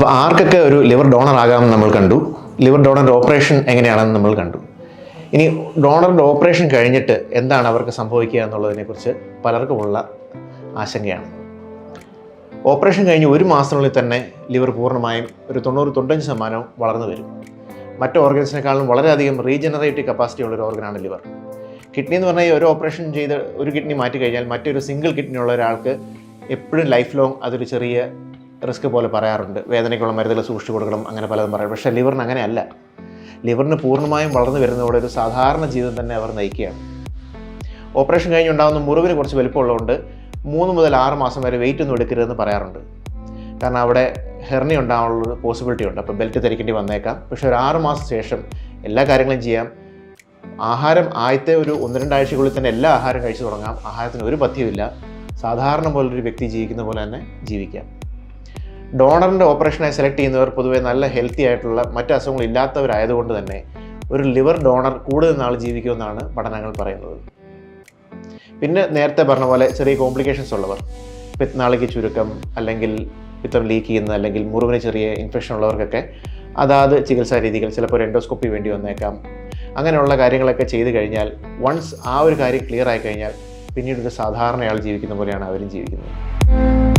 അപ്പോൾ ആർക്കൊക്കെ ഒരു ലിവർ ഡോണർ ആകാമെന്ന് നമ്മൾ കണ്ടു. ലിവർ ഡോണറിന്റെ ഓപ്പറേഷൻ എങ്ങനെയാണെന്ന് നമ്മൾ കണ്ടു. ഇനി ഡോണറിന്റെ ഓപ്പറേഷൻ കഴിഞ്ഞിട്ട് എന്താണ് അവർക്ക് സംഭവിക്കുക എന്നുള്ളതിനെക്കുറിച്ച് പലർക്കുമുള്ള ആശങ്കയാണ്. ഓപ്പറേഷൻ കഴിഞ്ഞ് ഒരു മാസത്തിനുള്ളിൽ തന്നെ ലിവർ പൂർണമായും ഒരു തൊണ്ണൂറ് തൊണ്ണൂറ്റഞ്ച് ശതമാനവും വളർന്നു വരും. മറ്റ് ഓർഗൻസിനേക്കാളും വളരെയധികം റീജനറേറ്റീവ് കപ്പാസിറ്റി ഉള്ള ഒരു ഓർഗനാണ് ലിവർ. കിഡ്നി എന്ന് പറഞ്ഞാൽ ഒരു ഓപ്പറേഷൻ ചെയ്ത് ഒരു കിഡ്നി മാറ്റി കഴിഞ്ഞാൽ മറ്റൊരു സിംഗിൾ കിഡ്നി ഉള്ള ഒരാൾക്ക് എപ്പോഴും ലൈഫ് ലോങ് അതൊരു ചെറിയ റിസ്ക് പോലെ പറയാറുണ്ട്. വേദനയ്ക്കുള്ള മരുന്നുകൾ സൂക്ഷിച്ചു കൊടുക്കണം അങ്ങനെ പലതും പറയും പക്ഷേ ലിവറിന് അങ്ങനെയല്ല. ലിവറിന് പൂർണമായും വളർന്നു വരുന്നതോടെ ഒരു സാധാരണ ജീവിതം തന്നെ അവർ നയിക്കുകയാണ്. ഓപ്പറേഷൻ കഴിഞ്ഞുണ്ടാകുന്ന മുറിവിന് കുറച്ച് വലിപ്പമുള്ളതുകൊണ്ട് മൂന്ന് മുതൽ ആറ് മാസം വരെ വെയിറ്റ് ഒന്നും എടുക്കരുതെന്ന് പറയാറുണ്ട്. കാരണം അവിടെ ഹെർണി ഉണ്ടാകാനുള്ള പോസിബിലിറ്റി ഉണ്ട്. അപ്പോൾ ബെൽറ്റ് ധരിക്കേണ്ടി വന്നേക്കാം. പക്ഷേ ഒരു ആറ് മാസം ശേഷം എല്ലാ കാര്യങ്ങളും ചെയ്യാം. ആഹാരം ആദ്യത്തെ ഒരു ഒന്ന് രണ്ടാഴ്ചക്കുള്ളിൽ തന്നെ എല്ലാ ആഹാരം കഴിച്ചു തുടങ്ങാം. ആഹാരത്തിന് ഒരു പഥ്യമില്ല സാധാരണ പോലൊരു വ്യക്തി ജീവിക്കുന്ന പോലെ തന്നെ ജീവിക്കാം. ഡോണറിന്റെ ഓപ്പറേഷനായി സെലക്ട് ചെയ്യുന്നവർ പൊതുവെ നല്ല ഹെൽത്തി ആയിട്ടുള്ള മറ്റ് അസുഖങ്ങൾ ഇല്ലാത്തവരായതുകൊണ്ട് തന്നെ ഒരു ലിവർ ഡോണർ കൂടുതൽ നാൾ ജീവിക്കുമെന്നാണ് പഠനങ്ങൾ പറയുന്നത്. പിന്നെ നേരത്തെ പറഞ്ഞ പോലെ ചെറിയ കോംപ്ലിക്കേഷൻസ് ഉള്ളവർ പിത്നാളിക്ക് ചുരുക്കം അല്ലെങ്കിൽ പിത്തം ലീക്ക് ചെയ്യുന്ന അല്ലെങ്കിൽ മുറിവിന് ചെറിയ ഇൻഫെക്ഷൻ ഉള്ളവർക്കൊക്കെ അതാത് ചികിത്സാ രീതികൾ ചിലപ്പോൾ എൻഡോസ്കോപ്പി വേണ്ടി വന്നേക്കാം. അങ്ങനെയുള്ള കാര്യങ്ങളൊക്കെ ചെയ്ത് കഴിഞ്ഞാൽ വൺസ് ആ ഒരു കാര്യം ക്ലിയർ ആയി കഴിഞ്ഞാൽ പിന്നീട് ഒരു സാധാരണയാൾ ജീവിക്കുന്ന പോലെയാണ് അവരും ജീവിക്കുന്നത്.